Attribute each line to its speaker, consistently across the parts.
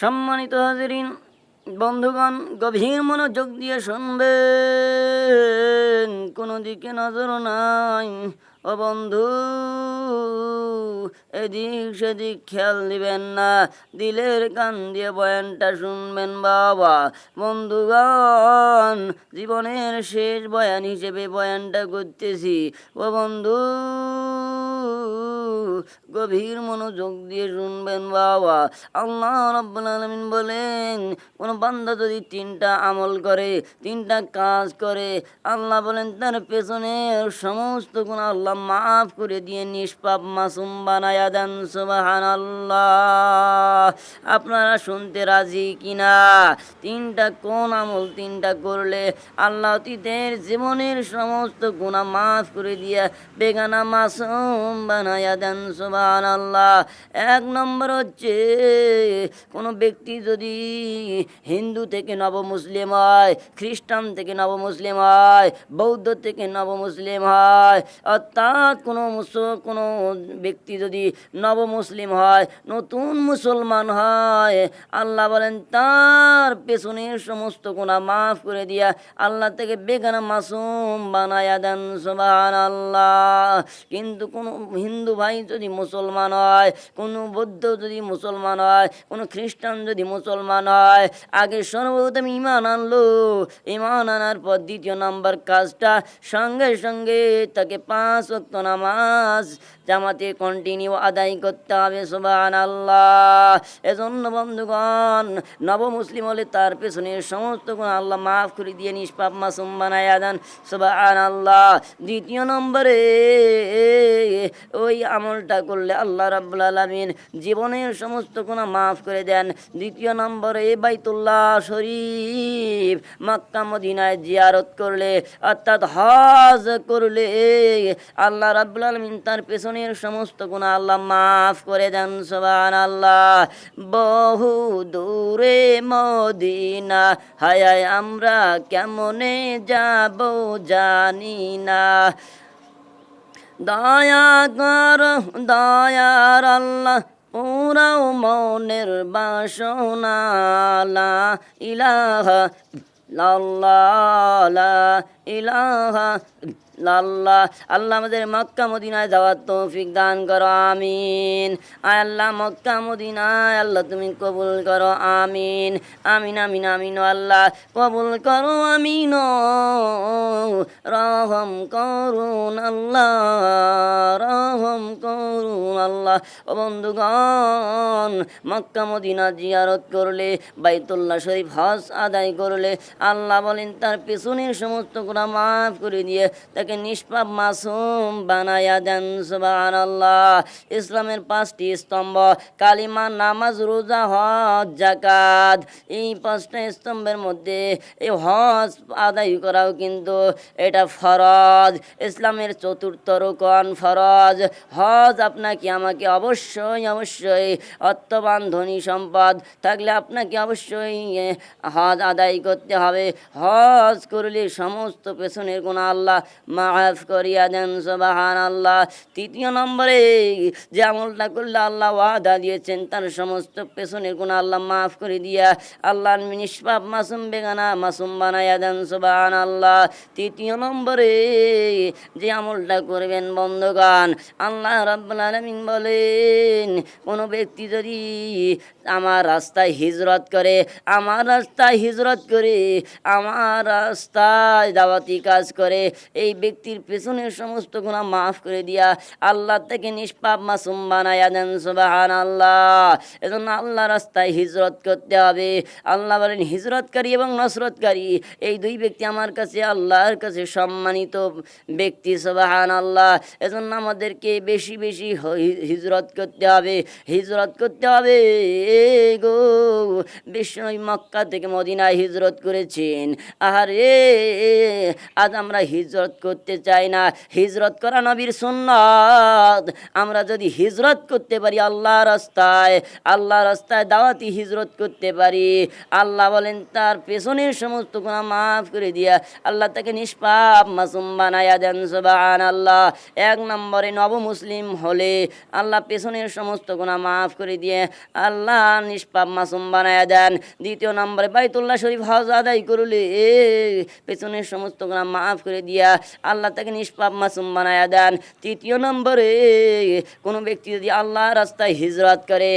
Speaker 1: সম্মানিত হাজিরিন, বন্ধুগণ, গভীর মনোযোগ দিয়ে শুনবেন। কোনো দিকে নজর নাই। ও বন্ধু, এদিক সেদিক খেয়াল দিবেন না। দিলের কান দিয়ে বয়ানটা শুনবেন বাবা। বন্ধুগণ, জীবনের শেষ বয়ান হিসেবে বয়ানটা করতেছি। ও বন্ধু গভীর মনোযোগ দিয়ে শুনবেন বাবা। আল্লাহ রাব্বুল আলামিন বলেন, কোন বান্দা যদি তিনটা আমল করে, তিনটা কাজ করে, আল্লাহ বলেন তার পেছনে সমস্ত গুণ আল্লাহ মাফ করে দিয়ে নিষ্পাপ মাসুম বানায়া দেন সুবাহান আপনারা শুনতে রাজি কিনা? তিনটা কোন আমল তিনটা করলে আল্লাহ অতীতের জীবনের সমস্ত গুণা মাফ করে দিয়ে বেগানা মাসুম বানায়া দেন সুবাহান আল্লাহ এক নম্বর হচ্ছে, কোনো ব্যক্তি যদি হিন্দু থেকে নব মুসলিম হয়, খ্রিস্টান থেকে নব মুসলিম হয়, বৌদ্ধ থেকে নব মুসলিম হয়, অর্থাৎ কোনো কোনো ব্যক্তি যদি নব মুসলিম হয়, নতুন মুসলমান হয়, আল্লাহ বলেন, তার পেছনের সমস্ত গুণা মাফ করে দিয়া আল্লাহ থেকে বেগানা মাসুম বানায়া দেন সুবাহান আল্লাহ কিন্তু কোনো হিন্দু ভাই যদি মুসলমান হয়, কোনো বৌদ্ধ যদি মুসলমান হয়, কোনো খ্রিস্টান যদি মুসলমান হয়, আগে সর্বপ্রথম ইমান আনলো। ইমান আনার পর দ্বিতীয় নাম্বার কাজটা সঙ্গে সঙ্গে তাকে পাঁচ ওয়াক্ত নামাজ জামাতে কন্টিনিউ আদায় করতে হবে সুবান আল্লাহ এজন্য বন্ধুগণ নব মুসলিম হলে তার পেছনে সমস্ত গুণ আল্লাহ মাফ করে দিয়ে নিষ্পাপ মাসুম বানায়া দেন সুবান আল্লাহ দ্বিতীয় নম্বরে ওই আমলটা করলে আল্লাহ রাব্বুল আলামিন জীবনের সমস্ত গুণা মাফ করে দেন। দ্বিতীয় নম্বরে বাইতুল্লাহ শরীফ মক্কা মদিনায় জিয়ারত করলে, অর্থাৎ হজ করলে আল্লাহ রাবুল আলমিন তার পেছনের সমস্ত গুণা আল্লাহ মাফ করে দেন সুবহান আল্লাহ বহু দূরে মদিনা হায়, আমরা কেমনে যাব জানি না। দয়া কর দয়ার আল্লাহ পুরাও মনের বাসনা ইলাহ লাল্লাহ ইলাহা আল্লাহ আল্লাহ আমাদের মক্কা মদিনায় যাওয়ার তৌফিক দান করো, আমিন। আয় আল্লাহ মক্কা মদিনায়, আল্লাহ তুমি কবুল করো, আমিন। আমিন আমিন আমিন আল্লাহ, কবুল করো, আমিন। রহম করুন আল্লাহ, রহম করুন আল্লাহ। ও বন্ধুগণ, মক্কা মদিনা জিয়ারত করলে, বাইতুল্লাহ শরীফ হজ আদায় করলে, আল্লাহ বলেন তার পেছনের সমস্ত গুণা মাফ করে দিয়ে তাকে নিষ্পাপ মাসুম বানায়া দেন সুবান আল্লাহ ইসলামের পাঁচটি স্তম্ভ, কালিমা, নামাজ, রোজা, হজ জাকাত এই পাঁচটা স্তম্ভের মধ্যে এই হজ আদায় করাও কিন্তু এটা ফরজ। ইসলামের চতুর্থ রোকন ফরজ। হজ আপনাকে আমাকে অবশ্যই অবশ্যই অর্থবান ধনী সম্পদ থাকলে আপনাকে অবশ্যই হজ আদায় করতে হবে। হজ করলে সমস্ত পেছনের গুণ আল্লাহ মাফ করিয়া দেন সবাহান আল্লাহ তৃতীয় নম্বরে, যে আমলটা করলে আল্লাহ ওয়াদা দিয়েছেন, তার সমস্ত পেছনের গুণ আল্লাহ মাফ করে দিয়া আল্লাহ নিষ্পাপ মাসুম বেগানা মাসুম বানাইয়া দেন সবাহান আল্লাহ তৃতীয় নম্বরে, যে আমলটা করবেন বন্ধগান আল্লাহ রাব্বুল আলামিন বলেন, কোনো ব্যক্তি যদি আমার রাস্তায় হিজরত করে, আমার রাস্তায় হিজরত করে, আমার রাস্তায় দাওয়াতি কাজ করে, এই ব্যক্তির পেছনের সমস্ত গুণা মাফ করে দিয়া আল্লাহ থেকে নিষ্পাপ মাসুম বানায়া দেন সুবাহান আল্লাহ এজন্য আল্লাহ রাস্তায় হিজরত করতে হবে। আল্লাহ বলেন, হিজরতকারী এবং নসরতকারী, এই দুই ব্যক্তি আমার কাছে, আল্লাহর কাছে সম্মানিত ব্যক্তি সুবাহান আল্লাহ এজন্য আমাদেরকে বেশি বেশি হিজরত করতে হবে। হিজরত করতে হবে, গো। বিষ্ণু মক্কা থেকে মদিনায় হিজরত করেছেন। আহারে, আজ আমরা হিজরত করতে চাই না। হিজরত করা নবীর সুন্নত। আমরা যদি হিজরত করতে পারি আল্লাহ রাস্তায় আল্লাহ রাস্তায় দাওয়াতি হিজরত করতে পারি। আল্লাহ বলেন, তার পেছনের সমস্ত গুণা মাফ করে দিয়া আল্লাহ তাকে নিষ্পাপ মাসুম বানায়া দেন সুবাহান আল্লাহ এক নম্বরে নব মুসলিম হলে আল্লাহ পেছনের সমস্ত গুণা মাফ করে দিয়ে আল্লাহ নিষ্পাপ মাসুম বানায়া দেন। দ্বিতীয় নম্বরে বাইতুল্লাহ শরীফ হজ আদায় করলে পেছনের সমস্ত গুণা মাফ করে দিয়া আল্লাহ তাকে নিষ্পাপ মাসুম বানায়া দেন। তৃতীয় নম্বরে, কোনো ব্যক্তি যদি আল্লাহ রাস্তায় হিজরত করে,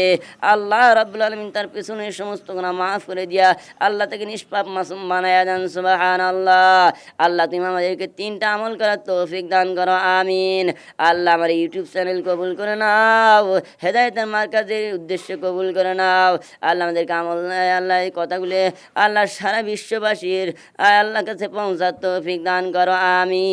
Speaker 1: আল্লাহ রাব্বুল আলমিন তার পেছনের সমস্ত গুণা মাফ করে দিয়া আল্লাহ তাকে নিষ্পাপ মাসুম বানায়া দেন। সুবাহান আল্লাহ আল্লাহ তুমি আমাদেরকে তিনটা আমল করার তৌফিক দান করো, আমিন। আল্লাহ আমার ইউটিউব চ্যানেল কবুল করে নাও, হেদায়তের মার্কাজের উদ্দেশ্যে কবুল করে নাও। আল্লাহ আমাদেরকে আমল আল্লাহ এই কথাগুলো আল্লাহ সারা বিশ্ববাসীর আয় আল্লাহর কাছে পৌঁছার তৌফিক দান করো, আমিন।